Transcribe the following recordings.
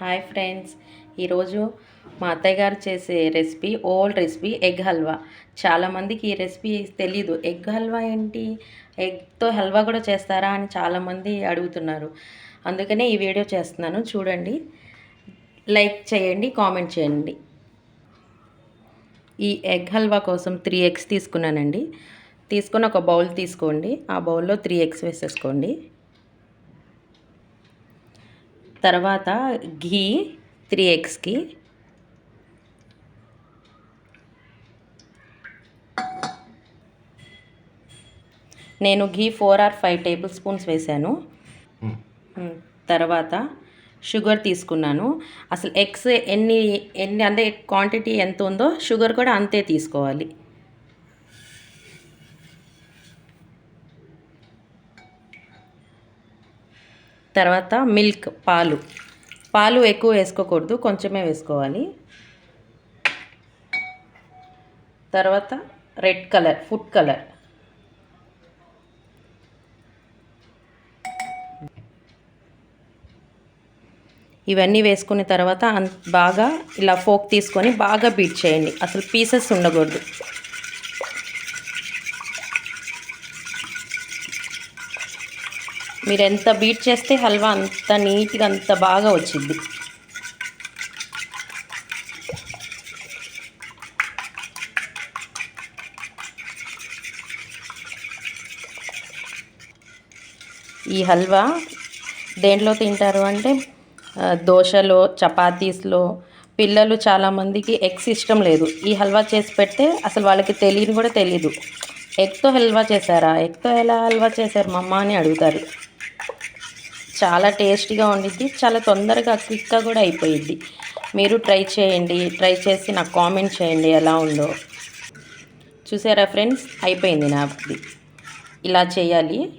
Hi friends. ఈరోజు మా అత్తయ్య గారు చేసే recipe old recipe egg halwa. చాలామందికి ఈ రెసిపీ తెలీదు. ఎగ్ హల్వా ఏంటి? ఎగ్తో హల్వా కూడా చేస్తారా అని చాలామంది అడుగుతున్నారు. అందుకనే ఈ వీడియో చేస్తున్నాను. చూడండి. లైక్ చేయండి కామెంట్ చేయండి. ఈ ఎగ్ హల్వా కోసం త్రీ ఎగ్స్ తీసుకున్నానండి. తీసుకొని ఒక బౌల్ తీసుకోండి. ఆ బౌల్లో త్రీ ఎగ్స్ వేసేసుకోండి. తర్వాత ఘీ త్రీ ఎగ్స్కి. నేను ghee four or five tablespoons వేశాను తర్వాత షుగర్ తీసుకున్నాను. అసలు ఎగ్స్ ఎన్ని ఎన్ని అంటే క్వాంటిటీ ఎంత ఉందో షుగర్ కూడా అంతే తీసుకోవాలి. తర్వాత మిల్క్ పాలు. పాలు ఎక్కువ వేసుకోకూడదు కొంచెమే వేసుకోవాలి. తర్వాత రెడ్ కలర్ ఫుడ్ కలర్. ఇవన్నీ వేసుకున్న తర్వాత బాగా ఇలా ఫోక్ తీసుకొని బాగా బీట్ చేయండి. అసలు పీసెస్ ఉండకూడదు. మీరు ఎంత బీట్ చేస్తే హల్వా అంత నీట్గా అంత బాగా వచ్చింది ఈ హల్వా దేంట్లో తింటారు అంటే దోశలో చపాతీస్లో పిల్లలు చాలామందికి ఎగ్స్ ఇష్టం లేదు. ఈ హల్వా చేసి పెడితే అసలు వాళ్ళకి తెలియని కూడా తెలీదు. ఎగ్తో హల్వా చేశారా? ఎగ్తో ఎలా హల్వా చేశారు? మమ్మ అని అడుగుతారు. చాలా టేస్టీగా ఉండిద్ది. చాలా తొందరగా క్విక్గా కూడా అయిపోయిద్ది. మీరు ట్రై చేయండి. ట్రై చేసి నాకు కామెంట్ చేయండి ఎలా ఉందో. చూసారా ఫ్రెండ్స్? అయిపోయింది నాది. ఇలా చేయాలి.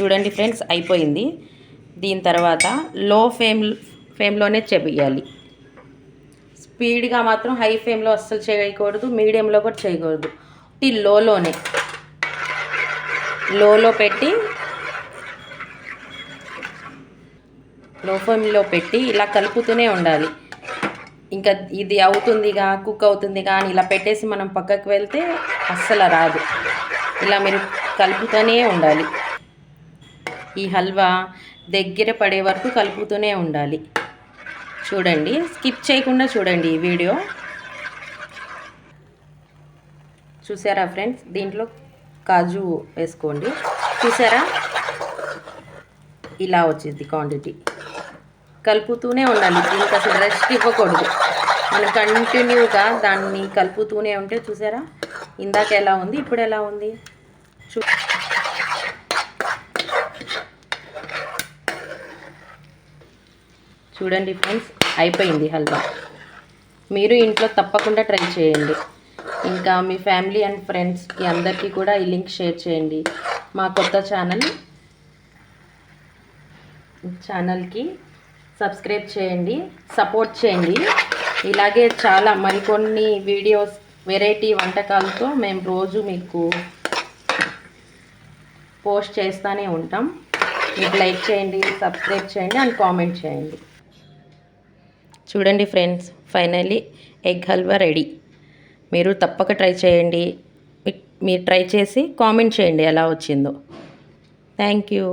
చూడండి ఫ్రెండ్స్ అయిపోయింది. దీని తర్వాత లో ఫ్లేమ్ ఫ్లేమ్లోనే చెయ్యాలి స్పీడ్గా మాత్రం హై ఫ్లేమ్లో అస్సలు చేయకూడదు. మీడియంలో కూడా చేయకూడదు. టీ లోలోనే. లోలో పెట్టి లో ఫ్లేమ్లో పెట్టి ఇలా కలుపుతూనే ఉండాలి. ఇంకా ఇది అవుతుందిగా కుక్ అవుతుందిగా అని ఇలా పెట్టేసి మనం పక్కకు వెళ్తే అస్సలు రాదు. ఇలా మీరు కలుపుతూనే ఉండాలి. ఈ హల్వా దగ్గర పడే వరకు కలుపుతూనే ఉండాలి. చూడండి స్కిప్ చేయకుండా చూడండి ఈ వీడియో. చూసారా ఫ్రెండ్స్? దీంట్లో కాజు వేసుకోండి. చూసారా? ఇలా వచ్చింది క్వాంటిటీ. కలుపుతూనే ఉండాలి. దీనికి అసలు రెస్ట్ ఇవ్వకూడదు. మనం కంటిన్యూగా దాన్ని కలుపుతూనే ఉంటే చూసారా? ఇందాక ఎలా ఉంది? ఇప్పుడు ఎలా ఉంది? చూ చూడండి ఫ్రెండ్స్ అయిపోయింది హల్వా. మీరు ఇంట్లో తప్పకుండా ట్రై చేయండి. ఇంకా మీ ఫ్యామిలీ అండ్ ఫ్రెండ్స్కి అందరికీ కూడా ఈ లింక్ షేర్ చేయండి. మా కొత్త ఛానల్ ఛానల్కి సబ్స్క్రైబ్ చేయండి సపోర్ట్ చేయండి. ఇలాగే చాలా మరికొన్ని వీడియోస్ వెరైటీ వంటకాలతో మేము రోజు మీకు పోస్ట్ చేస్తూనే ఉంటాం. మీకు లైక్ చేయండి సబ్స్క్రైబ్ చేయండి అండ్ కామెంట్ చేయండి. చూడండి friends finally egg halwa ready. మీరు తప్పక ట్రై చేయండి. మీరు ట్రై చేసి కామెంట్ చేయండి ఎలా వచ్చిందో. Thank you.